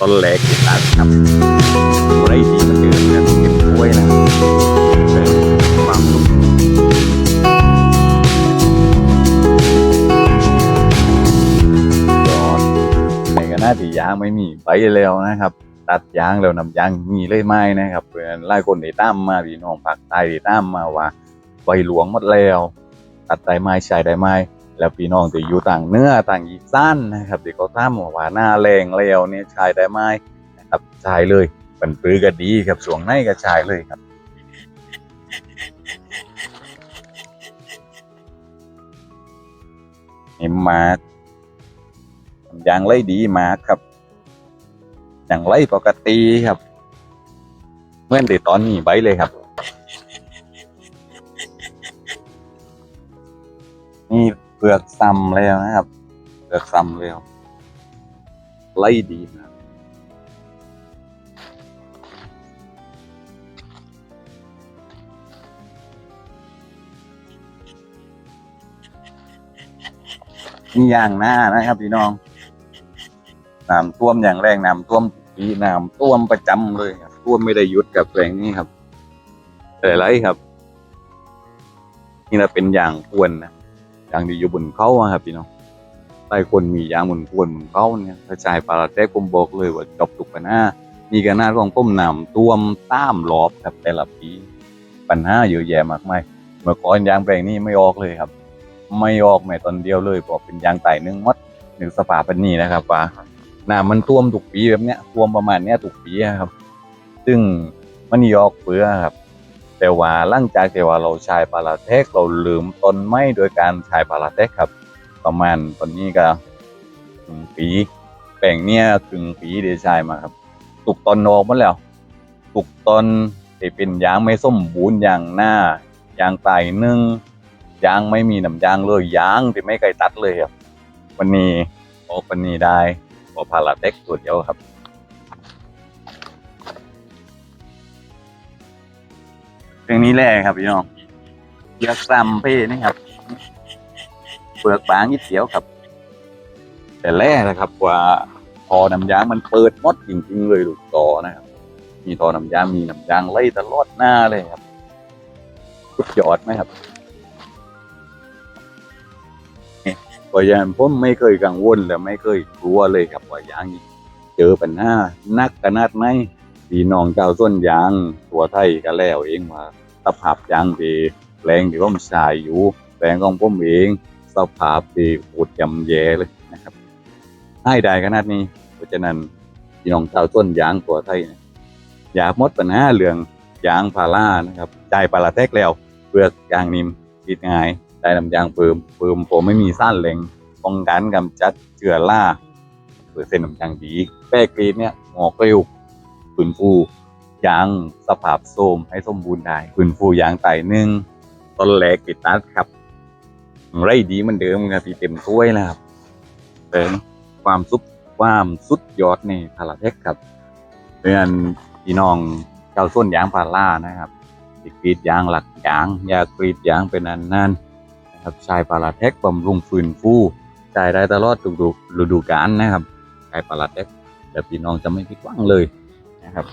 ต้นแรกตัดครับไรดีมาเจอกันเก็บกล้วยนะเป็นความสุขยอดในขณะที่ยางไม่มีใบแล้วนะครับ ตัดยางแล้วนำยางมีเลยไหมนะครับเพื่อนไล่คนที่ตามมาพี่น้องภาคใต้ที่ตามมาว่าใบหลวงหมดแล้ว ตัดได้ไหมใช้ได้ไหม แล้วพี่น้องที่อยู่ต่างเนื้อต่างอีสานนะครับที่เขาทำว่าว่าหน้าแรงแล้วเนี่ยใช้ได้ไหมนะครับใช้เลยเป็นปลือก็ดีครับสวงในก็ใช้เลยครับเห็นมาอย่างไรดีมาครับ อย่างไรปกติครับเมื่อติดตอนนี้ใบเลยครับ นี่ ลือกซ้ำแล้วนะครับ เปลือกซ้ำแล้วไล่ดีมากนี่อย่างหน้านะครับพี่น้องน้ำท่วมอย่างแรงน้ำท่วมปีน้ำท่วมประจำเลยครับท่วมไม่ได้หยุดกับแรงนี้ครับแต่ไรครับ นี่เราเป็นอย่างควรนะ ย่างที่อยู่บนเขาอะครับพี่น้องใต้คนมียางบนควรบนเขาเนี่ยกระจายปลาแท้ผมบอกเลยว่าจบทุกปัญหามีกันหน้าร่องต้มน้ำท่วมตามรอบครับแต่ละปีปัญหาเยอะแยะมากมายเมื่อก่อนยางแปลงนี้ไม่ออกเลยครับ ไม่ออกแม้ตอนเดียวเลยเพราะเป็นยางไต่หนึ่งมัดหนึ่งสภาเป็นนี้นะครับว่าน้ำมันท่วมทุกปีแบบเนี้ยท่วมประมาณเนี้ยทุกปีครับ ซึ่งมันยออกเปลือครับ แต่ว่าหลังจากที่ว่าเราใช้ปาราเทคเราลืมต้นไม้โดยการใช้ปาราเทคครับ ประมาณตอนนี้ก็ปีแปลงเนี้ยถึงปีเดียวใช้มาครับตุกตอนออกมาแล้วตุกตอนที่เป็นยางไม่สมบูรณ์อย่างหน้ายางไตหนึ่งยางไม่มีน้ำยางเลยยางที่ไม่เคยตัดเลยครับ วันนี้ออกวันนี้ได้พอพาราเทคตัวเดียวครับ เพลงนี้แหละครับพี่น้องเยือกซ้ำเพ่นี่ครับ เปลือกบางนิดเดียวครับ แต่แรกนะครับว่าพอน้ำยางมันเปิดมดจริงๆเลยลูกต่อนะครับ มีทอน้ำยางมีน้ำยางไล่ตลอดหน้าเลยครับสุดยอดไหมครับเพรานผมไม่เคยกังวลและไม่เคยกลัวเลยครับว่ายางนี้เจอปัญหานักขนาดไหน พี่น้องเจ้าส้นยางตัวไทยก็แล้วเองว่าสภาพยางที่แปลงที่ผมใช้อยู่แปลงของผมเองสภาพที่โคตรยำแย่เลยนะครับให้ได้ขนาดนี้ เพราะฉะนั้นพี่น้องเจ้าส้นยางตัวไทยอย่าหมดปัญหาเรื่องยางพารานะครับจ่ายปลาละแทกแล้วเปลือกยางนิ่มติดง่ายได้นำยางเพิ่มเพิ่มผมไม่มีสั้นเล็งป้องกันกำจัดเชื้อราเปอร์เซ็นต์นำยางดีแป้กรีดเนี่ยหงอกเร็ว ฟื้นฟูยางสภาพโทรมให้สมบูรณ์ได้ฟื้นฟูยางไตหนึ่งต้นแรกติดตัดครับ ไรดีเหมือนเดิมครับที่เต็มถ้วยแล้วครับเป็นความสุดความสุดยอดในพาราเทคครับเพื่อนพี่น้องเจ้าส้นยางพารานะครับกรีดยางหลักยางยากรีดยางเป็นอันานๆนนะครับใช้พาราเทคบำรุงฟื้นฟูใช้ได้ตลอดทุกฤดูกาลนะครับใช้พาราเทคแต่พี่น้องจะไม่ผิดหวังเลย นะครับ